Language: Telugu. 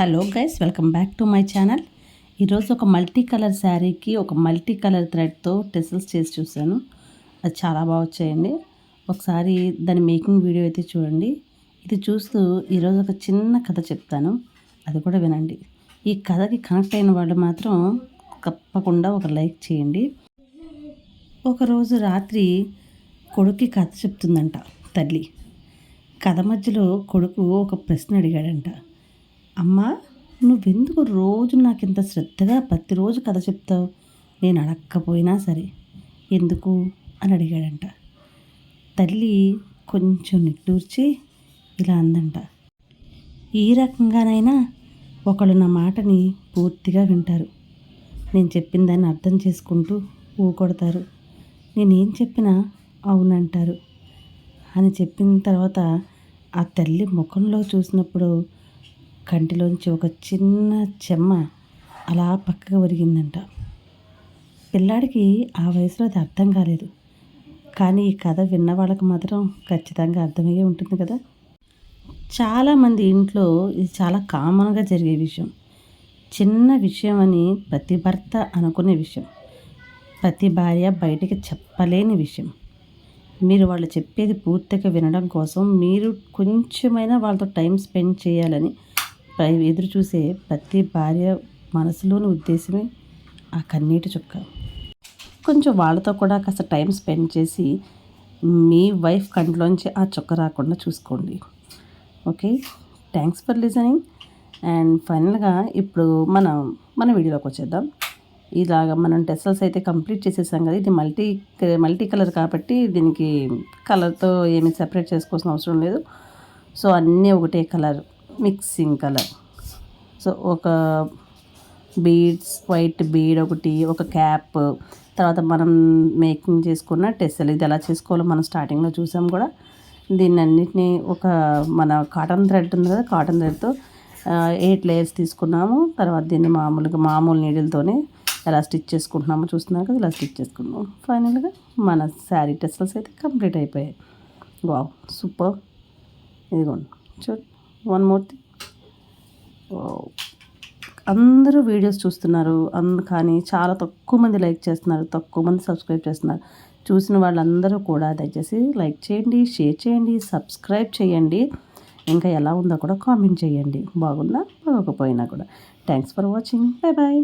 Hello guys welcome back to my channel. ఈరోజు ఒక మల్టీ కలర్ శారీకి ఒక మల్టీ కలర్ థ్రెడ్తో టెసల్స్ చేసి చూశాను. అది చాలా బాగా వచ్చాయండి. ఒకసారి దాని మేకింగ్ వీడియో అయితే చూడండి. ఇది చూస్తూ ఈరోజు ఒక చిన్న కథ చెప్తాను. అది కూడా వినండి. ఈ కథకి కనెక్ట్ అయిన వాళ్ళు మాత్రం తప్పకుండా ఒక లైక్ చేయండి. ఒకరోజు రాత్రి కొడుక్కి కథ చెప్తుందంట తల్లి. కథ మధ్యలో కొడుకు ఒక ప్రశ్న అడిగాడంట. అమ్మా నువ్వెందుకు రోజు నాకు ఇంత శ్రద్ధగా ప్రతిరోజు కథ చెప్తావు? నేను అడక్కపోయినా సరే. ఎందుకు? అని అడిగాడంట. తల్లి కొంచెం నిట్టూర్చి ఇలా అందంట. ఈ రకంగానైనా ఒకళ్ళు నా మాటని పూర్తిగా వింటారు. నేను చెప్పిన దాన్ని అర్థం చేసుకుంటూ ఊకొడతారు. నేనేం చెప్పినా అవునంటారు. అని చెప్పిన తర్వాత ఆ తల్లి ముఖంలో చూసినప్పుడు కంటిలోంచి ఒక చిన్న చెమ్మ అలా పక్కగా ఒరిగిందంట. పిల్లాడికి ఆ వయసులో అది అర్థం కాలేదు. కానీ ఈ కథ విన్న వాళ్ళకి మాత్రం ఖచ్చితంగా అర్థమయ్యే ఉంటుంది కదా. చాలామంది ఇంట్లో ఇది చాలా కామన్గా జరిగే విషయం. చిన్న విషయం అని ప్రతి భర్త అనుకునే విషయం. ప్రతి భార్య బయటికి చెప్పలేని విషయం. మీరు వాళ్ళు చెప్పేది పూర్తిగా వినడం కోసం మీరు కొంచెమైనా వాళ్ళతో టైం స్పెండ్ చేయాలని ఎదురు చూసే ప్రతి భార్య మనసులోని ఉద్దేశమే ఆ కన్నీటి చుక్క. కొంచెం వాళ్ళతో కూడా కాస్త టైం స్పెండ్ చేసి మీ వైఫ్ కంట్లోంచి ఆ చుక్క రాకుండా చూసుకోండి. Okay? Thanks for listening. And ఫైనల్గా ఇప్పుడు మనం మన వీడియోలోకి వచ్చేద్దాం. ఇలాగ మనం టెస్టల్స్ అయితే కంప్లీట్ చేసేసాం కదా ఇది మల్టీ మల్టీ కలర్ కాబట్టి దీనికి కలర్తో ఏమి సెపరేట్ చేసుకోవాల్సిన అవసరం లేదు. సో అన్నీ ఒకటే కలర్. Mixing colour. సో ఒక బీడ్స్ వైట్ బీడ్ ఒకటి ఒక క్యాప్. తర్వాత మనం మేకింగ్ చేసుకున్న టెస్సల్ ఇది ఎలా చేసుకోవాలో మనం స్టార్టింగ్లో చూసాం కూడా. దీన్ని అన్నిటినీ ఒక మన కాటన్ థ్రెడ్ ఉంది కదా కాటన్ థ్రెడ్తో ఎయిట్ లేయర్స్ తీసుకున్నాము. తర్వాత దీన్ని మామూలుగా మామూలు నీడిల్తోనే ఎలా స్టిచ్ చేసుకుంటున్నామో చూస్తున్నారు కదా ఇలా స్టిచ్ చేసుకున్నాం. ఫైనల్గా మన శారీ టెస్టల్స్ అయితే కంప్లీట్ అయిపోయాయి. వావ్ సూపర్ ఇదిగోండి చూడు. One more thing. అందరూ వీడియోస్ చూస్తున్నారు. అందు కానీ చాలా తక్కువ మంది లైక్ చేస్తున్నారు. తక్కువ మంది సబ్స్క్రైబ్ చేస్తున్నారు. చూసిన వాళ్ళందరూ కూడా దయచేసి లైక్ చేయండి షేర్ చేయండి సబ్స్క్రైబ్ చేయండి. ఇంకా ఎలా ఉందో కూడా కామెంట్ చేయండి. బాగున్నా బాగోకపోయినా కూడా. Thanks for watching. Bye bye.